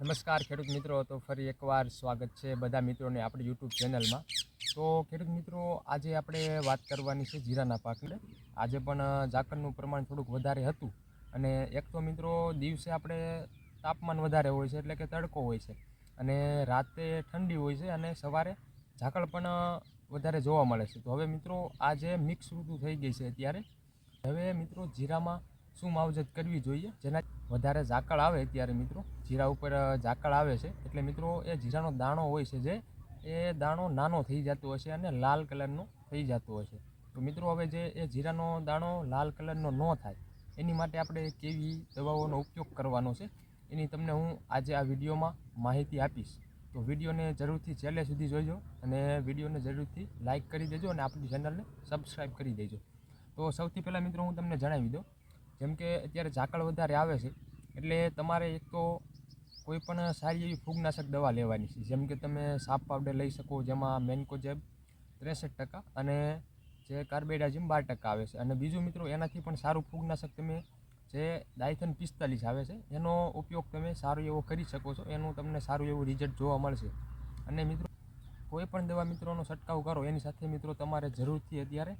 નમસ્કાર, ખેડૂત મિત્રો. તો ફરી એકવાર સ્વાગત છે બધા મિત્રોને આપણી યુટ્યુબ ચેનલમાં. તો ખેડૂત મિત્રો, આજે આપણે વાત કરવાની છે જીરાના પાકને. આજે પણ ઝાકળનું પ્રમાણ થોડુંક વધારે હતું. અને એક તો મિત્રો, દિવસે આપણે તાપમાન વધારે હોય છે એટલે કે તડકો હોય છે. અને રાતે ઠંડી હોય છે અને સવારે ઝાકળ પણ વધારે જોવા મળે છે. તો હવે મિત્રો આજે મિક્સ ઋતુ થઈ ગઈ છે અત્યારે, હવે મિત્રો જીરામાં શું માવજત કરવી જોઈએ? જેના વધારે ઝાકળ આવે ત્યારે મિત્રો, જીરા ઉપર ઝાકળ આવે છે. એટલે મિત્રો, એ જીરાનો દાણો હોય છે જે, એ દાણો નાનો થઈ જતો હશે અને લાલ કલરનો થઈ જતો હશે. તો મિત્રો, હવે જે એ જીરાનો દાણો લાલ કલરનો ન થાય, એની માટે આપણે કેવી દવાઓનો ઉપયોગ કરવાનો છે, એની તમને હું આજે આ વિડીયોમાં માહિતી આપીશ. તો વિડીયોને જરૂરથી છેલ્લે સુધી જોઈજો અને વિડીયોને જરૂરથી લાઇક કરી દેજો અને આપણી ચેનલને સબસ્ક્રાઈબ કરી દેજો. તો સૌથી પહેલાં મિત્રો, હું તમને જણાવી દઉં જેમ કે અત્યારે ઝાકળ વધારે આવે છે, એટલે તમારે એક તો કોઈ પણ સારી એવી ફૂગનાશક દવા લેવાની છે. જેમ કે તમે સાપ પાવડર લઈ શકો, જેમાં મેન્કોજેબ ત્રેસઠ ટકા અને જે કાર્બેડાઝિમ બાર ટકા આવે છે. અને બીજું મિત્રો, એનાથી પણ સારું ફૂગનાશક તમે જે ડાયથન પિસ્તાલીસ આવે છે, એનો ઉપયોગ તમે સારો એવો કરી શકો છો. એનું તમને સારું એવું રિઝલ્ટ જોવા મળશે. અને મિત્રો, કોઈ પણ દવા મિત્રોનો છંટકાવ કરો, એની સાથે મિત્રો તમારે જરૂરથી અત્યારે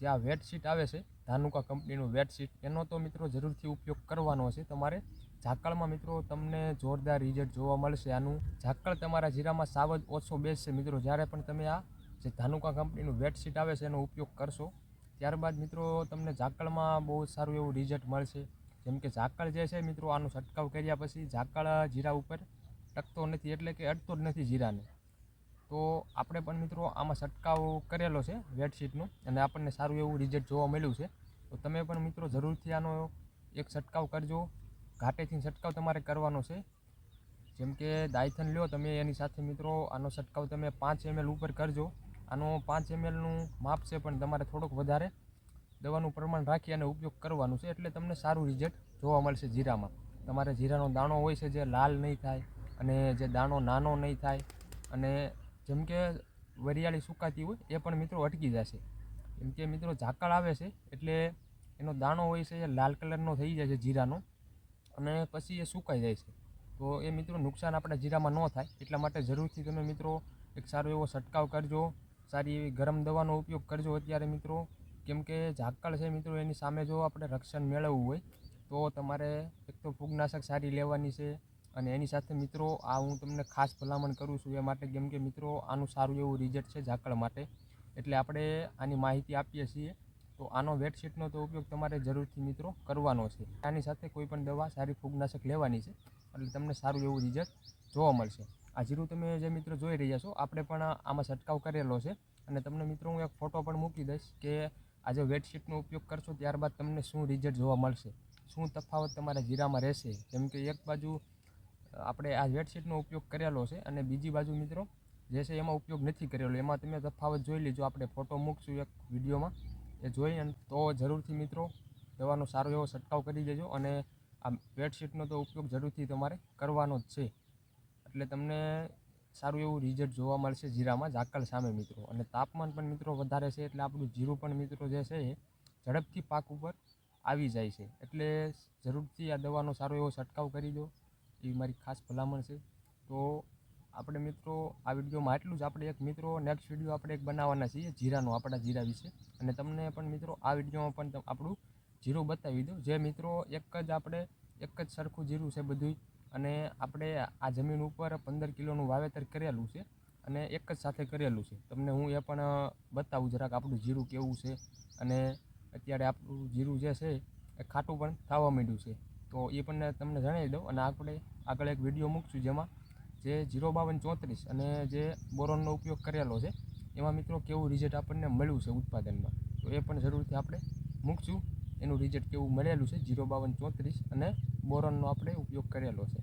જે આ વેટશીટ આવે છે, ધાનુકા કંપનીનું વેટશીટ એનો તો મિત્રો જરૂરથી ઉપયોગ કરવાનો છે. તમારે ઝાકળમાં મિત્રો તમને જોરદાર રિઝલ્ટ જોવા મળશે. આનું ઝાકળ તમારા જીરામાં સાવ જ ઓછો બેસશે મિત્રો. જ્યારે પણ તમે આ જે ધાનુકા કંપનીનું વેટશીટ આવે છે, એનો ઉપયોગ કરશો, ત્યારબાદ મિત્રો તમને ઝાકળમાં બહુ સારું એવું રિઝલ્ટ મળશે. જેમ કે ઝાકળ જે છે મિત્રો, આનો છંટકાવ કર્યા પછી ઝાકળ જીરા ઉપર ટકતો નથી, એટલે કે અડતો જ નથી જીરાને. તો આપણે પણ મિત્રો આમાં છંટકાવ કરેલો છે વેટશીટનો અને આપણને સારું એવું રિઝલ્ટ જોવા મળ્યું છે. તો તમે પણ મિત્રો જરૂરથી આનો એક છંટકાવ કરજો. ઘાટેથી છંટકાવ તમારે કરવાનો છે. જેમ કે દાયથન લ્યો તમે, એની સાથે મિત્રો આનો છંટકાવ તમે પાંચ એમએલ ઉપર કરજો. આનો પાંચ એમએલનું માપ છે પણ તમારે થોડોક વધારે. દવાનું પ્રમાણ રાખી અને ઉપયોગ કરવાનું છે એટલે તમને સારું રિઝલ્ટ જોવા મળશે જીરામાં. તમારે જીરાનો દાણો હોય છે જે લાલ નહીં થાય અને જે દાણો નાનો નહીં થાય અને જેમ કે વરિયાળી સુકાતી હોય, એ પણ મિત્રો અટકી જશે. કેમ કે મિત્રો ઝાકળ આવે છે, એટલે એનો દાણો હોય છે એ લાલ કલરનો થઈ જાય છે જીરાનો, અને પછી એ સુકાઈ જાય છે. તો એ મિત્રો નુકસાન આપણા જીરામાં ન થાય, એટલા માટે જરૂરથી તમે મિત્રો એક સારો એવો છંટકાવ કરજો. સારી એવી ગરમ દવાનો ઉપયોગ કરજો અત્યારે મિત્રો. કેમ કે ઝાકળ છે મિત્રો, એની સામે જો આપણે રક્ષણ મેળવવું હોય, તો તમારે એક તો ફૂગનાશક સારી લેવાની છે અને એની સાથે મિત્રો, આ હું તમને ખાસ ભલામણ કરું છું એ માટે, કેમ કે મિત્રો, આનું સારું એવું રિઝલ્ટ છે ઝાકળ માટે. એટલે આપણે આની માહિતી આપીએ છીએ. તો આનો વેટશીટનો તો ઉપયોગ તમારે જરૂરથી મિત્રો કરવાનો છે. આની સાથે કોઈ પણ દવા, સારી ફૂગનાશક લેવાની છે. એટલે તમને સારું એવું રિઝલ્ટ જોવા મળશે. આ જીરું તમે જે મિત્રો જોઈ રહ્યા છો, આપણે પણ આમાં છંટકાવ કરેલો છે. અને તમને મિત્રો, હું એક ફોટો પણ મૂકી દઈશ કે આ જે વેટશીટનો ઉપયોગ કરશો, ત્યારબાદ તમને શું રિઝલ્ટ જોવા મળશે. શું તફાવત તમારા જીરામાં રહેશે. જેમ કે એક બાજુ આપણે આ વેટશીટનો ઉપયોગ કરેલો છે અને બીજી બાજુ મિત્રો, જે છે એમાં ઉપયોગ નથી કરેલો. એમાં તમે તફાવત જોઈ લેજો. આપણે ફોટો મૂકશું એક વિડીયોમાં. એ જોઈ અને તો જરૂરથી મિત્રો, દવાનો સારો એવો છંટકાવ કરી દેજો અને આ બેડશીટનો તો ઉપયોગ જરૂરથી તમારે કરવાનો જ છે. એટલે તમને સારું એવું રિઝલ્ટ જોવા મળશે જીરામાં ઝાકળ સામે મિત્રો. અને તાપમાન પણ મિત્રો વધારે છે એટલે આપણું જીરું પણ મિત્રો જે છે એ ઝડપથી પાક ઉપર આવી જાય છે. એટલે જરૂરથી આ દવાનો સારો એવો છંટકાવ કરી દો. એવી મારી ખાસ ભલામણ છે. તો આપણે મિત્રો, આ વિડીયોમાં આટલું જ. આપણે એક મિત્રો નેક્સ્ટ વીડિયો આપણે એક બનાવવાના છીએ, જીરાનો, આપણા જીરા વિશે. અને તમને પણ મિત્રો, આ વિડીયોમાં પણ આપણું જીરું બતાવી દઉં. જે મિત્રો, એક જ આપણે, એક જ સરખું જીરું છે બધું અને આપણે આ જમીન ઉપર પંદર કિલોનું વાવેતર કરેલું છે અને એક જ સાથે કરેલું છે. તમને હું એ પણ બતાવું જરાક આપણું જીરું કેવું છે. અને અત્યારે આપણું જીરું જે છે, એ ખાટું પણ થવા માંડ્યું છે. તો એ પણ તમને જણાવી દઉં અને આપણે આગળ એક વીડિયો મૂકશું જેમાં જે જીરો બાવન ચોત્રીસ અને જે બોરોનનો ઉપયોગ કરેલો છે, એમાં મિત્રો કેવું રિઝલ્ટ આપણને મળ્યું છે ઉત્પાદનમાં? તો એ પણ જરૂરથી આપણે મૂકશું. એનું રિઝલ્ટ કેવું મળેલું છે? જીરો બાવન ચોત્રીસ અને બોરોનનો આપણે ઉપયોગ કરેલો છે.